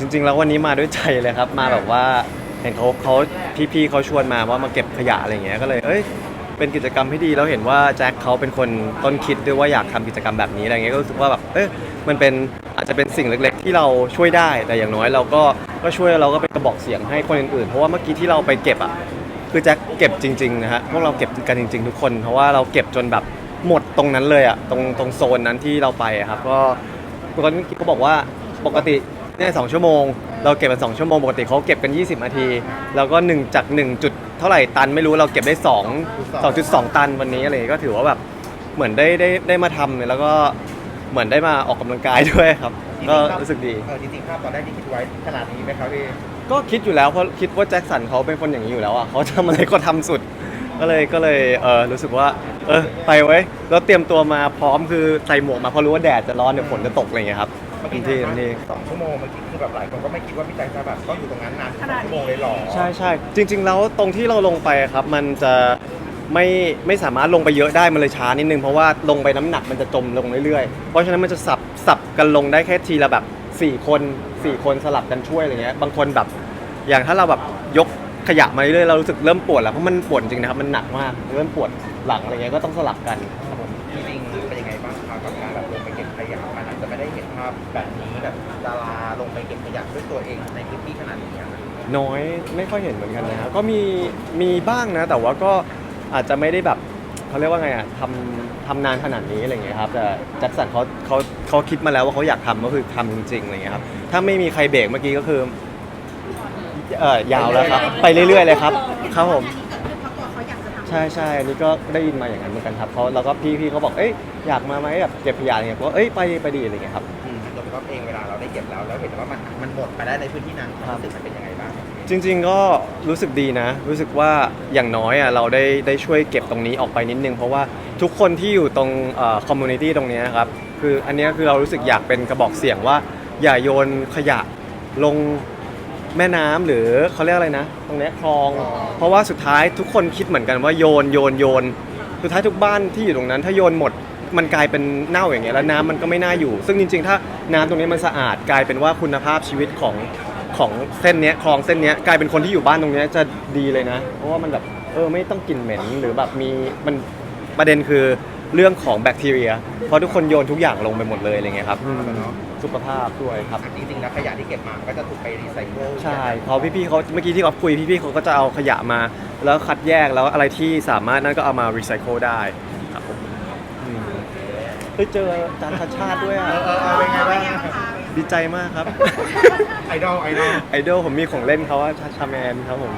จริง ๆ แล้ววันนี้มาด้วยใจเลยครับ มาแบบว่าเห็นเขาเขาพี่ๆเขาชวนมาว่ามาเก็บขยะอะไรอย่างเงี้ยก็เลยเอ้ยเป็นกิจกรรมที่ดีแล้วเห็นว่าแจ็คเขาเป็นคนต้นคิดด้วยว่าอยากทำกิจกรรมแบบนี้อะไรเงี้ยก็รู้สึกว่าแบบเอ้ยมันเป็นอาจจะเป็นสิ่งเล็ก ๆ ที่เราช่วยได้แต่อย่างน้อยเราก็ก็ช่วยเราก็เป็นกระบอกเสียงให้คนอื่นๆเพราะว่าเมื่อกี้ที่เราไปเก็บอะคือแจ็คเก็บจริงๆนะฮะพวกเราเก็บกันจริง ๆ ทุกคน เพราะว่าเราเก็บจนแบบหมดตรงนั้นเลยอะตรงตรงโซนนั้นที่เราไปอะครับก็ ปกติเขาบอกว่าปกติ เนี่ยสองชั่วโมง เราเก็บกันสองชั่วโมงปกติเขาเก็บกัน 20นาที แล้วก็1จาก1จุดเท่าไหร่ตันไม่รู้เราเก็บได้2 2.2 ตันวันนี้อะไรอย่างเงี้ยก็ถือว่าแบบเหมือนได้ได้ได้มาทำเนี่ยแล้วก็เหมือนได้มาออกกำลังกายด้วยครับ ก็รู้สึกดี เออจริงๆภาพตอนแรกที่คิดไว้ขนาดนี้ไหมครับพี่ก็คิดอยู่แล้วเพราะคิดว่าแจ็คสันเขาเป็นคนอย่างนี้อยู่แล้วอะเขาทำอะไรก็ทำสุด ก็เลยก็เลยเออรู้สึกว่า เออไปไว้ยแล้วเตรียมตัวมาพร้อมคือใส่หมวกมาเพราะรู้ว่าแดดจะร้อนเดี๋ยวฝนจะตกอะไรอย่างเงี้ยครับ เมื่อเต็กี้มที่เต็มที่สองชั่วโมงเมื่อกี้คือแบบหลายคนก็ไม่คิดว่าพี่แจ็คจะแบบต้องอยู่ตรงนั้นนานถึงสองชั่วโมงเลยหรอใช่ใช่จริง ๆ แล้วตรงที่เราลงไปครับ มันจะไม่ไม่สามารถลงไปเยอะได้มันเลยช้านิดนึงเพราะว่าลงไปน้ำหนักมันจะจมลงเรื่อยๆ เพราะฉะนั้นมันจะสับสับกันลงได้แค่ทีละแบบ 4 คน 4 คนสลับกันช่วยอะไรเงี้ยบางคนแบบ อย่างถ้าเราแบบยกขยะมาเรื่อยๆเรารู้สึกเริ่มปวดแล้วเพราะมันปวดจริงนะครับมันหนักมากเริ่มปวดหลังอะไรเงี้ยก็ต้องสลับกัน ไม่ได้เห็นภาพแบบนี้แบบดาราลงไปเก็บขยะด้วยตัวเองในพื้นที่ขนาดนี้อะ น้อยไม่ค่อยเห็นเหมือนกันนะครับก็มีมีบ้างนะแต่ว่าก็อาจจะไม่ได้แบบเขาเรียกว่าไงอะทำทำนานขนาดนี้อะไรเงี้ยครับแต่แจ็คสันเขาเขาเขาคิดมาแล้วว่าเขาอยากทำก็คือทำจริงๆอะไรเงี้ยครับถ้าไม่มีใครเบรกเมื่อกี้ก็คือเออยาวแล้วครับไปเรื่อยๆเลยครับครับผมเขาอยากจะทำใช่ใช่อันนี้ก็ได้ยินมาอย่างนั้นเหมือนกันครับเขาแล้วก็พี่พี่เขาบอก เอ้ยอยากมาไหมแบบเก็บขยะอะไรเงี้ยก็เอ้ยไปไปดีอะไรเงี้ยครับ อืมโดยเฉพาะเองเวลาเราได้เก็บแล้วแล้วเห็นว่ามันมันหมดไปได้ในพื้นที่นั้นครับรู้สึกมันเป็นยังไงบ้างจริง ๆ ก็รู้สึกดีนะ รู้สึกว่าอย่างน้อยอะเราได้ได้ช่วยเก็บตรงนี้ออกไปนิดนึง เพราะว่าทุกคนที่อยู่ตรงคอมมูนิตี้ตรงเนี้ยครับคืออันเนี้ยคือเรารู้สึกอยากเป็นกระบอกเสียงว่า อย่าโยนขยะลงแม่น้ำหรือเขาเรียกอะไรนะ ตรงเนี้ยคลอง เพราะว่าสุดท้ายทุกคนคิดเหมือนกันว่าโยนโยนโยนสุดท้ายทุกบ้านที่อยู่ตรงนั้น ถ้าโยนหมด มันกลายเป็นเน่าอย่างเงี้ยแล้วน้ำมันก็ไม่น่าอยู่ ซึ่งจริง ๆ ถ้าน้ำตรงนี้มันสะอาดกลายเป็นว่าคุณภาพชีวิตของของเส้นเนี้ยคลองเส้นเนี้ยกลายเป็นคนที่อยู่บ้านตรงเนี้ยจะดีเลยนะ เพราะว่ามันแบบเออไม่ต้องกลิ่นเหม็นหรือแบบมีมันประเด็นคือเรื่องของแบคทีเรีย เพราะทุกคนโยนทุกอย่างลงไปหมดเลยอะไรเงี้ยครับอืมสุขภาพด้วยครับ จริงๆแล้วขยะที่เก็บมาก็จะถูกไปรีไซเคิลใช่พอพี่ๆเขาเมื่อกี้ที่เขาคุยพี่ๆเขาก็จะเอาขยะมา แล้วคัดแยกแล้วอะไรที่สามารถนั่นก็เอามารีไซเคิลได้ครับผมอืม เฮ้ยเจออาจารย์ชัดชาติด้วยอะ เออเออเออเป็นไงบ้างดีใจมากครับ ไอดอลไอดอล ไอดอลผมมีของเล่นเขาว่าชาชาแมนครับผม